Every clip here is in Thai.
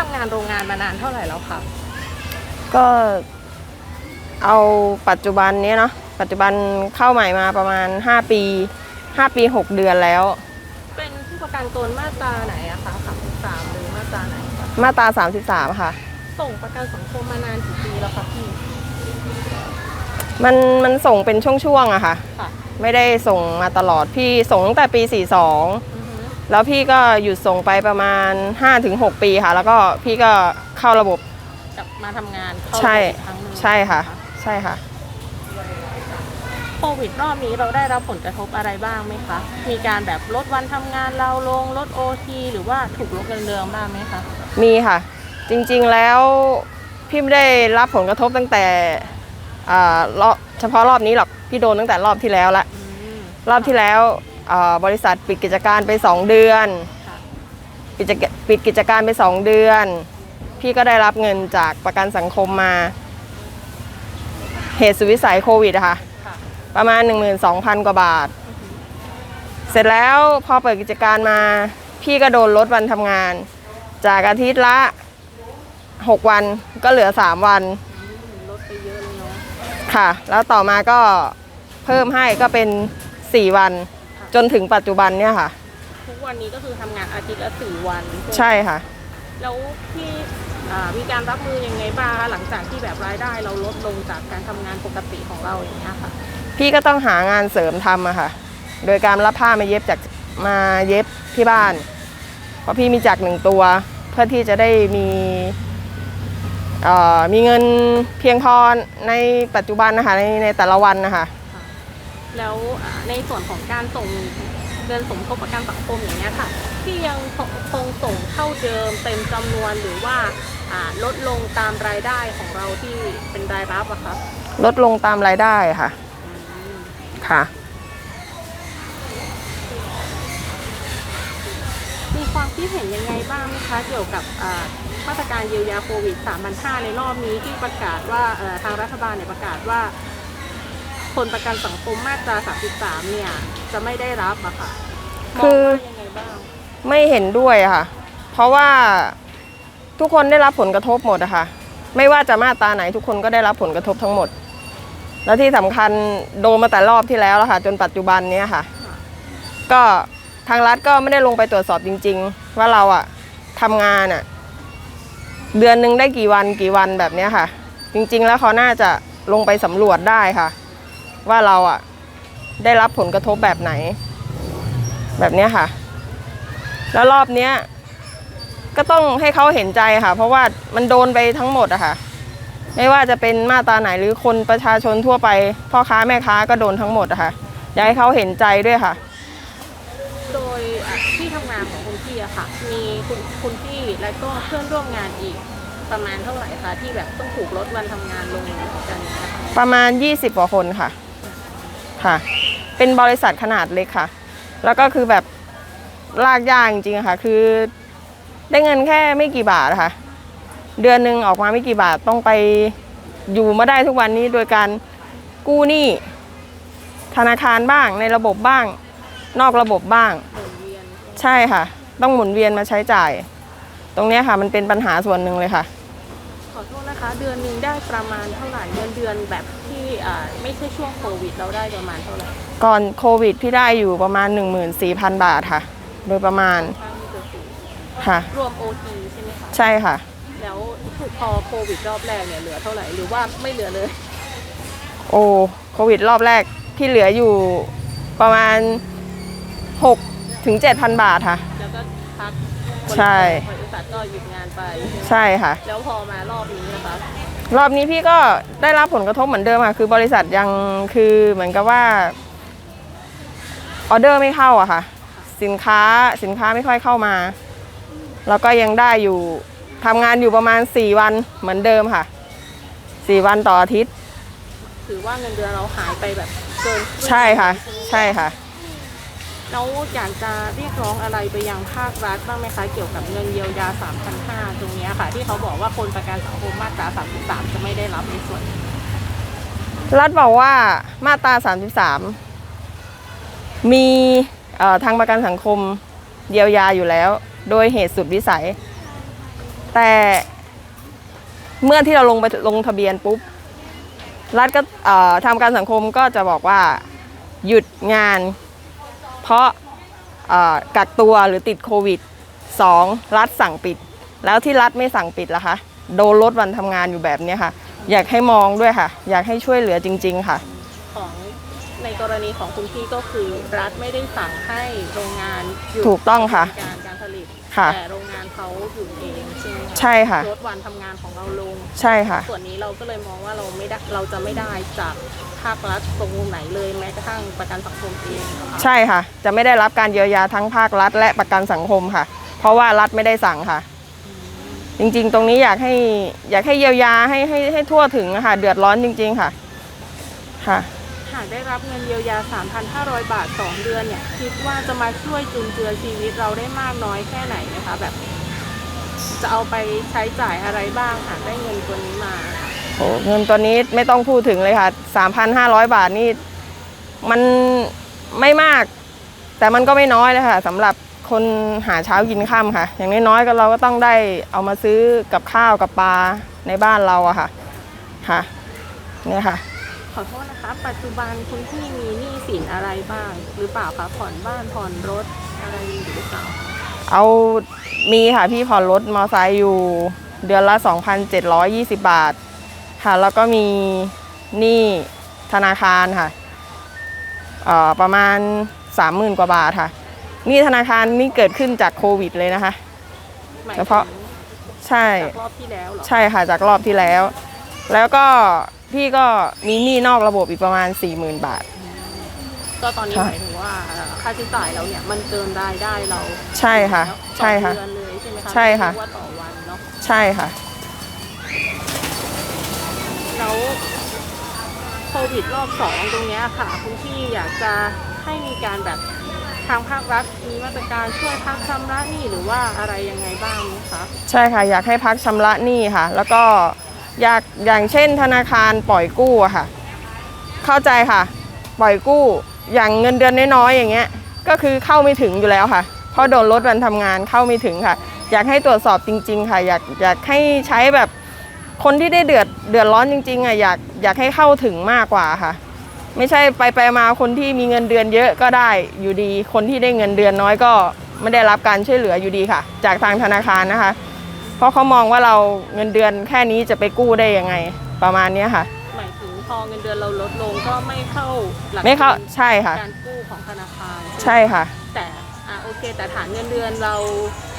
ทำงานโรงงานมานานเท่าไหร่แล้วคะก็เอาปัจจุบันเนี้ยเนาะปัจจุบันเข้าใหม่มาประมาณ 5 ปี 5 ปี 6 เดือนแล้ว เป็นผู้ประกันตนมาตราไหนอะคะ33หรือมาตราไหนคะมาตรา33 ค่ะ ส่งประกันสังคมมานานกี่ปีแล้วคะพี่มันมันส่งเป็นช่วงๆอะค่ะ ค่ะ ไม่ได้ส่งมาตลอดพี่ส่งตั้งแต่ปี 42 อือฮึ แล้วพี่ก็หยุดส่งไปประมาณ 5-6 ปีค่ะ แล้วก็พี่ก็เข้าระบบกลับมาทำงานเข้าใช่ระบบอีกครั้งหนึ่งใช่ค่ะ ใช่ค่ะ โควิดรอบนี้เราได้รับผลกระทบอะไรบ้างไหมคะ มีการแบบลดวันทำงานเราลงลดโอทีหรือว่าถูกลดเงินเดือนบ้างไหมคะ มีค่ะ จริงๆแล้วพี่ไม่ได้รับผลกระทบตั้งแต่อ่ารอบเฉพาะรอบนี้หรอกพี่โดนตั้งแต่รอบที่แล้วละอืมรอบที่แล้วอ่า บริษัทปิดกิจการไป 2 เดือนค่ะปิดกิจปิดกิจการไป 2 เดือน พี่ก็ได้รับเงินจากประกันสังคมมา เหตุสุดวิสัยโควิดอะค่ะค่ะ ประมาณ 12,000 กว่าบาท เสร็จแล้วพอเปิดกิจการมา พี่ก็โดนลดวันทำงาน จากอาทิตย์ละ 6 วันก็เหลือ 3 วันลดไปเยอะเลยเนาะค่ะ แล้วต่อมาก็เพิ่มให้ก็เป็น 4 วัน จนถึงปัจจุบันเนี่ยค่ะ ทุกวันนี้ก็คือทำงานอาทิตย์ละสี่วันใช่ค่ะ แล้วพี่อ่ามีการรับมือยังไงบ้างคะหลังจากที่แบบรายได้เราลดลงจากการทำงานปกติของเราอย่างเงี้ยค่ะ พี่ก็ต้องหางานเสริมทำอะค่ะ โดยการรับผ้ามาเย็บจากมาเย็บที่บ้าน เพราะพี่มีจักรหนึ่งตัว เพื่อที่จะได้มีเอ่อมีเงินเพียงพอในปัจจุบันนะคะในในแต่ละวันนะคะ แล้วอ่าในส่วนของการส่งเงินสมทบประกันสังคมอย่างเงี้ยค่ะ ที่ยังคงคงส่งเท่าเดิมเต็มจำนวนหรือว่าอ่าลดลงตามรายได้ของเราที่เป็นรายรับอะคะลดลงตามรายได้ค่ะ ค่ะมีความคิดเห็นยังไงบ้างไหมคะเกี่ยวกับอ่ามาตรการเยียวยาโควิด 3,500 ในรอบนี้ที่ประกาศว่าเอ่อทางรัฐบาลเนี่ยประกาศว่า คนประกันสังคมมาตรา 33 เนี่ย จะไม่ได้รับอะค่ะมคืองอว่ายังไงบ้างไม่เห็นด้วยอะค่ะ เพราะว่าทุกคนได้รับผลกระทบหมดอะค่ะ ไม่ว่าจะมาตราไหนทุกคนก็ได้รับผลกระทบทั้งหมด แล้วที่สำคัญโดนมาแต่รอบที่แล้วแล้วค่ะ จนปัจจุบันเนี้ยค่ะ ก็ทางรัฐก็ไม่ได้ลงไปตรวจสอบจริง ๆ ว่าเราอะทำงานอะเดือนหนึ่งได้กี่วันกี่วันแบบเนี้ยค่ะ จริง ๆ แล้วเขาน่าจะลงไปสำรวจได้ค่ะ ว่าเราอะได้รับผลกระทบแบบไหน แบบเนี้ยค่ะ แล้วรอบเนี้ย ก็ต้องให้เขาเห็นใจค่ะ เพราะว่ามันโดนไปทั้งหมดอะค่ะ ไม่ว่าจะเป็นมาตราไหนหรือคนประชาชนทั่วไป พ่อค้าแม่ค้าก็โดนทั้งหมดอะค่ะอยากให้เขาเห็นใจด้วยค่ะ โดยอะที่ทำงานของคุณพี่อะค่ะ มีคุณคุณพี่และก็เพื่อนร่วมงานอีกประมาณเท่าไหร่คะที่แบบต้องถูกลดวันทำงานลงเหมือนกันเนะคะประมาณ 20กว่าคนค่ะ ค่ะ เป็นบริษัทขนาดเล็กค่ะ แล้วก็คือแบบลากยากจริงๆค่ะ คือได้เงินแค่ไม่กี่บาทอะค่ะ เดือนหนึ่งออกมาไม่กี่บาทต้องไปอยู่มาได้ทุกวันนี้โดยการกู้หนี้ธนาคารบ้างในระบบบ้าง นอกระบบบ้าง ใช่ค่ะ ต้องหมุนเวียนมาใช้จ่าย ตรงนี้ค่ะ มันเป็นปัญหาส่วนหนึ่งเลยค่ะ ขอโทษนะคะ เดือนหนึ่งได้ประมาณเท่าไหร่เดือนเดือนแบบ ไม่ใช่ช่วงโควิดเราได้ประมาณเท่าไหร่ก่อนโควิดพี่ได้อยู่ประมาณ 14,000 บาทค่ะ โดยประมาณข้างที่จะสูงค่ะ รวมโอทีใช่ไหมคะใช่ค่ะ แล้วถูกพอโควิดรอบแรกเนี่ยเหลือเท่าไหร่หรือว่าไม่เหลือเลย โอ้โควิดรอบแรกพี่เหลืออยู่ประมาณ6ถึง7,000 บาทค่ะ แล้วก็พักใช่บริษัทก็หยุดงานไป ใช่ไหมใช่ค่ะ แล้วพอมารอบนี้นะคะ รอบนี้พี่ก็ได้รับผลกระทบเหมือนเดิมค่ะคือบริษัทยังคือเหมือนกับว่าออเดอร์ไม่เข้าอะค่ะ สินค้าสินค้าไม่ค่อยเข้ามา แล้วก็ยังได้อยู่ทำงานอยู่ประมาณ 4 วันเหมือนเดิมค่ะ 4 วันต่ออาทิตย์ ถือว่าเงินเดือนเราหายไปแบบเกินรึ่งใช่ค่ะไหมใช่ค่ะ แล้วอยากจะเรียกร้องอะไรไปยังภาครัฐบ้างไหมคะเกี่ยวกับเงินเยียวยา 3,500 ตรงนี้ค่ะ ที่เขาบอกว่าคนประกันสังคมมาตรา 33 จะไม่ได้รับในส่วนนี้รัฐบอกว่ามาตรา 33 มีทางประกันสังคมเยียวยาอยู่แล้ว โดยเหตุสุดวิสัย แต่เมื่อที่เราลงไปลงทะเบียนปุ๊บ รัฐก็ทำการสังคมก็จะบอกว่าหยุดงาน ราะเอ่อกักตัวหรือติดโควิด 2. รัฐสั่งปิด แล้วที่รัฐไม่สั่งปิดล่ะคะ โดนลดวันทำงานอยู่แบบเนี้ยค่ะ อยากให้มองด้วยค่ะ อยากให้ช่วยเหลือจริง ๆ ค่ะ ของในกรณีของคุณพี่ก็คือรัฐไม่ได้สั่งให้โรงงานหยุดถูกต้องค่ะ การการผลิต ค่ะ แต่โรงงานเขาหยุดเองใช่ไหมคะใช่ค่ะ ลดวันทำงานของเราลง ใช่ค่ะ ส่วนนี้เราก็เลยมองว่าเราไม่ได้เราจะไม่ได้จากภาครัฐตรงไหนเลยแม้กระทั่งประกันสังคมเองนะคะใช่ค่ะ จะไม่ได้รับการเยียวยาทั้งภาครัฐ และประกันสังคมค่ะ เพราะว่ารัฐไม่ได้สั่งค่ะ จริงๆ ตรงนี้อยากให้อยากให้เยียวยาให้ให้ให้ทั่วถึงอะค่ะ เดือดร้อนจริง ๆ ค่ะ ค่ะ หากได้รับเงินเยียวยา 3,500 บาท 2 เดือนเนี่ย คิดว่าจะมาช่วยจุนเจือชีวิตเราได้มากน้อยแค่ไหนนะคะ แบบจะเอาไปใช้จ่ายอะไรบ้างหากได้เงินตัวนี้มาโหเงินตัวนี้ไม่ต้องพูดถึงเลยค่ะ 3,500 บาทนี่มันไม่มาก แต่มันก็ไม่น้อยเลยค่ะสำหรับคนหาเช้ากินค่ำค่ะ อย่างน้อยๆก็เราก็ต้องได้เอามาซื้อกับข้าวกับปลาในบ้านเราอะค่ะค่ะเนี่ยค่ะ ขอโทษนะคะ ปัจจุบันคุณพี่มีหนี้สินอะไรบ้าง หรือเปล่าคะผ่อนบ้านผ่อนรถอะไรอยู่หรือเปล่าเอามีค่ะพี่ผ่อนรถมอไซค์อยู่ เดือนละ 2,720 บาท ค่ะ แล้วก็มีหนี้ธนาคารค่ะเอ่อประมาณ 30,000 กว่าบาทค่ะหนี้ธนาคารนี่เกิดขึ้นจากโควิดเลยนะคะ หมายเฉถึพาะงใช่ จากรอบที่แล้วเหรอ ใช่ค่ะจากรอบที่แล้ว แล้วก็ พี่ก็มีหนี้นอกระบบอีกประมาณ 40,000 บาท ก็ตอนนี้ค่ะหมายถึงว่าเอ่อค่าใช้จ่ายเราเนี่ยมันเกินรายได้เราใช่ค่ะแล้วใช่ค่ะต่อเดือนเลยใช่ไหมคะใช่ค่ะไม่ได้ว่าต่อวันเนาะใช่ค่ะแล้วโควิดรอบสองตรงเนี้ยค่ะคุณพี่อยากจะให้มีการแบบทางภาครัฐมีมาตรการช่วยพักชำระหนี้หรือว่าอะไรยังไงบ้างไหมคะใช่ค่ะอยากให้พักชำระหนี้ค่ะ แล้วก็ อยากอย่างเช่นธนาคารปล่อยกู้อะค่ะ เข้าใจค่ะ ปล่อยกู้อย่างเงินเดือนน้อยๆอย่างเงี้ย ก็คือเข้าไม่ถึงอยู่แล้วค่ะ เพราะโดนลดวันทำงานเข้าไม่ถึงค่ะ อยากให้ตรวจสอบจริง ๆ ค่ะ อยากอยากให้ใช้แบบคนที่ได้เดือดเดือดร้อนจริงๆอะอยากอยากให้เข้าถึงมากกว่าค่ะ ไม่ใช่ไปไปมาคนที่มีเงินเดือนเยอะก็ได้อยู่ดี คนที่ได้เงินเดือนน้อยก็ไม่ได้รับการช่วยเหลืออยู่ดีค่ะ จากทางธนาคารนะคะ เพราะเขามองว่าเราเงินเดือนแค่นี้จะไปกู้ได้ยังไง ประมาณเนี้ยค่ะ หมายถึงพอเงินเดือนเราลดลงก็ไม่เข้าหลักไม่เข้าเกณฑ์ใช่ค่ะ การกู้ของธนาคารใช่ค่ะ แต่อะโอเค แต่ฐานเงินเดือนเรา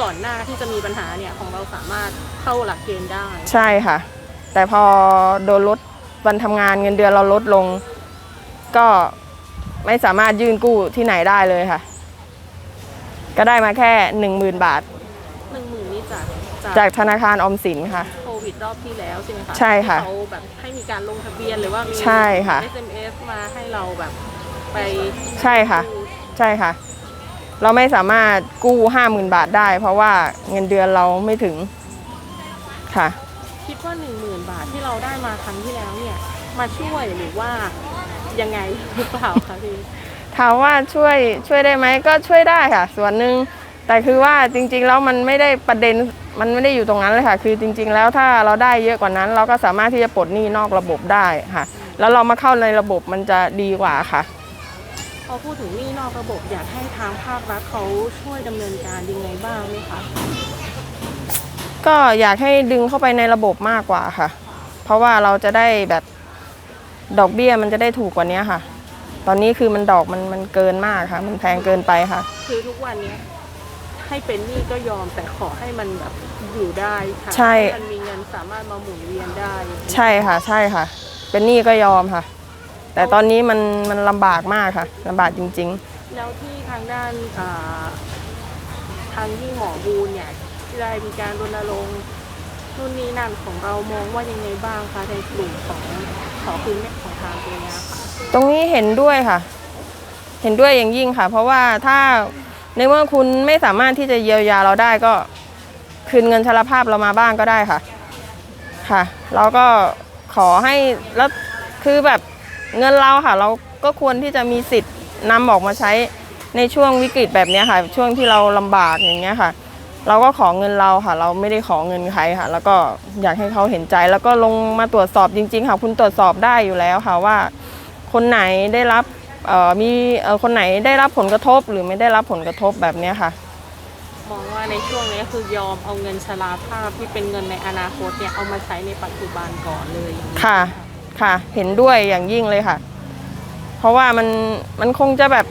ก่อนหน้าที่จะมีปัญหาเนี่ยของเราสามารถเข้าหลักเกณฑ์ได้ ใช่ค่ะ แต่พอโดนลดวันทำงานเงินเดือนเราลดลง ก็ไม่สามารถยื่นกู้ที่ไหนได้เลยค่ะ ก็ได้มาแค่หนึ่งหมื่นบาทหนึ่งหมื่นนี่ จากจากธนาคารออมสินค่ะ โควิดรอบที่แล้วใช่ไหมคะใช่ค่ะที่เขาแบบให้มีการลงทะเบียนหรือว่ามี ใช่ค่ะ SMS มาให้เราแบบไปใช่ค่ะใช่ค่ะ เราไม่สามารถกู้ห้าหมื่นบาทได้ เพราะว่าเงินเดือนเราไม่ถึงค่ะ คิดว่าหนึ่งหมื่นบาทที่เราได้มาครั้งที่แล้วเนี่ย มาช่วยหรือว่ายังไงหรือเปล่าคะพี่ถามว่าช่วยช่วยได้ไหมก็ช่วยได้ค่ะ ส่วนหนึ่ง แต่คือว่าจริงๆแล้วมันไม่ได้ประเด็นมันไม่ได้อยู่ตรงนั้นเลยค่ะ คือจริง ๆ แล้วถ้าเราได้เยอะกว่านั้น เราก็สามารถที่จะปลดหนี้นอกระบบได้ค่ะ แล้วเรามาเข้าในระบบมันจะดีกว่าค่ะ พอพูดถึงหนี้นอกระบบอยากให้ทางภาครัฐเขาช่วยดำเนินการยังไงบ้างไหมคะ ก็อยากให้ดึงเข้าไปในระบบมากกว่าค่ะ เพราะว่าเราจะได้แบบดอกเบี้ยมันจะได้ถูกกว่านี้ค่ะ ตอนนี้คือมันดอกมันมันเกินมากค่ะ มันแพงเกินไปค่ะ คือทุกวันเนี้ย ให้เป็นหนี้ก็ยอมแต่ขอให้มันแบบอยู่ได้ค่ะใช่ ห้มันมีเงินสามารถมาหมุนเวียนได้ ใช่ค่ะ ใช่ค่ะ เป็นหนี้ก็ยอมค่ะ แต่ตอนนี้มันมันลำบากมากค่ะลำบากจริง แล้วที่ทางด้านอ่าทางที่หมอบูนเนี่ยได้มีการรณรงค์นู่นนี่นั่นของเรามองว่ายังไงบ้างคะในกลุ่มของขอคืนแม่ของทางตัวเนี้ยค่ะ ๆ ตรงนี้เห็นด้วยค่ะ เห็นด้วยอย่างยิ่งค่ะ เพราะว่าถ้า ในเมื่อคุณไม่สามารถที่จะเยียวยาเราได้ก็คืนเงินชราภาพเรามาบ้างก็ได้ค่ะ ค่ะ เราก็ขอให้แล้วคือแบบเงินเราค่ะ เราก็ควรที่จะมีสิทธิ์นำออกมาใช้ในช่วงวิกฤตแบบนี้ค่ะ ช่วงที่เราลำบากอย่างเงี้ยค่ะ เราก็ขอเงินเราค่ะ เราไม่ได้ขอเงินใครค่ะ แล้วก็อยากให้เขาเห็นใจ แล้วก็ลงมาตรวจสอบจริง ๆ ค่ะ คุณตรวจสอบได้อยู่แล้วค่ะว่า คนไหนได้รับ มีเอ่อคนไหนได้รับผลกระทบหรือไม่ได้รับผลกระทบแบบเนี้ยค่ะ มองว่าในช่วงนี้คือยอมเอาเงินชราภาพที่เป็นเงินในอนาคตเนี่ยเอามาใช้ในปัจจุบันก่อนเลยอย่างนี้ค่ะค่ะ เห็นด้วยอย่างยิ่งเลยค่ะ เพราะว่ามันมันคงจะแบบ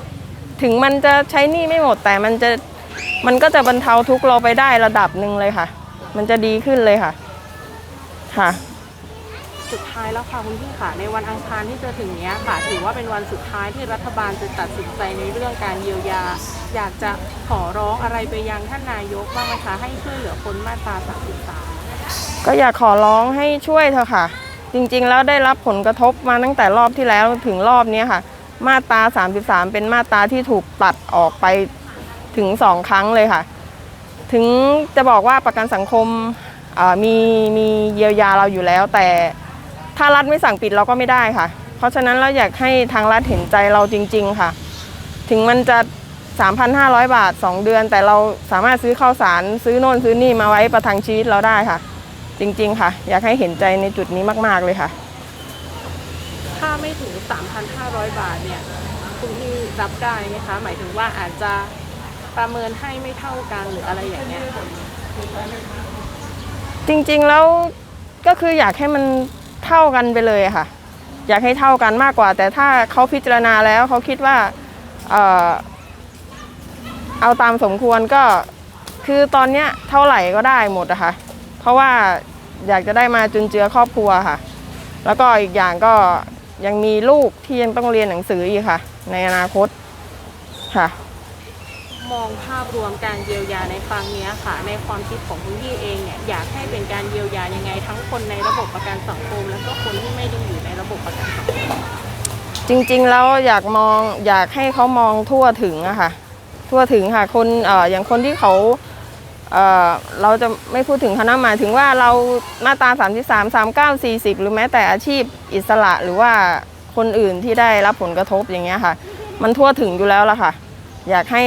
ถึงมันจะใช้หนี้ไม่หมดแต่มันจะมันก็จะบรรเทาทุกข์เราไปได้ระดับหนึ่งเลยค่ะ มันจะดีขึ้นเลยค่ะ ค่ะ สุดท้ายแล้วค่ะคุณพี่ค่ะ ในวันอังคารที่จะถึงนี้ค่ะ ถือว่าเป็นวันสุดท้ายที่รัฐบาลจะตัดสินใจในเรื่องการเยียวยา อยากจะขอร้องอะไรไปยังท่านนายกบ้างไหมคะให้ช่วยเหลือคนมาตรา33ก็อยากขอร้องให้ช่วยเถอะค่ะ จริงๆ แล้วได้รับผลกระทบมาตั้งแต่รอบที่แล้วถึงรอบนี้ค่ะ มาตรา 33 เป็นมาตราที่ถูกตัดออกไปถึงสองครั้งเลยค่ะ ถึงจะบอกว่าประกันสังคมมีมีเยียวยาเราอยู่แล้วแต่ ถ้ารัฐไม่สั่งปิดเราก็ไม่ได้ค่ะ เพราะฉะนั้นเราอยากให้ทางรัฐเห็นใจเราจริง ๆ ค่ะ ถึงมันจะ 3,500 บาท 2 เดือน แต่เราสามารถซื้อข้าวสาร ซื้อโน่นซื้อนี่มาไว้ประทังชีวิตเราได้ค่ะ จริง ๆ ค่ะ อยากให้เห็นใจในจุดนี้มากๆเลยค่ะ ถ้าไม่ถึง 3,500 บาทเนี่ยคุณพี่รับได้ไหมคะ หมายถึงว่าอาจจะประเมินให้ไม่เท่ากันหรืออะไรอย่างเงี้ยจริง ๆ แล้วก็คืออยากให้มัน เท่ากันไปเลยค่ะ อยากให้เท่ากันมากกว่า แต่ถ้าเขาพิจารณาแล้วเขาคิดว่าเออเอาตามสมควรก็คือตอนเนี้ยเท่าไหร่ก็ได้หมดอะค่ะ เพราะว่าอยากจะได้มาจุนเจือครอบครัวค่ะ แล้วก็อีกอย่างก็ยังมีลูกที่ยังต้องเรียนหนังสืออีกค่ะ ในอนาคตค่ะ มองภาพรวมการเยียวยาในครั้งเนี้ยค่ะ ในความคิดของคุณพี่เองเนี่ยอยากให้เป็นการเยียวยายังไง ทั้งคนในระบบประกันสังคม แล้วก็คนที่ไม่ได้อยู่ในระบบประกันสังคมจริงๆแล้วอยากมองอยากให้เขามองทั่วถึงอะค่ะ ทั่วถึงค่ะคนเอ่ออย่างคนที่เขาเออเราจะไม่พูดถึงคณะหมายถึงว่าเรามาตรา33 39 40 หรือแม้แต่อาชีพอิสระหรือว่าคนอื่นที่ได้รับผลกระทบอย่างเงี้ยค่ะ มันทั่วถึงอยู่แล้วล่ะค่ะ อยากให้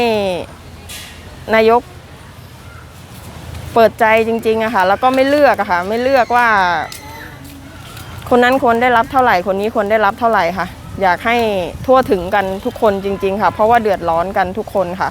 นายกเปิดใจจริงๆอะค่ะ แล้วก็ไม่เลือกอะค่ะ ไม่เลือกว่า คนนั้นควรได้รับเท่าไหร่ คนนี้ควรได้รับเท่าไหร่ค่ะ อยากให้ทั่วถึงกันทุกคนจริง ๆ ค่ะ เพราะว่าเดือดร้อนกันทุกคนค่ะ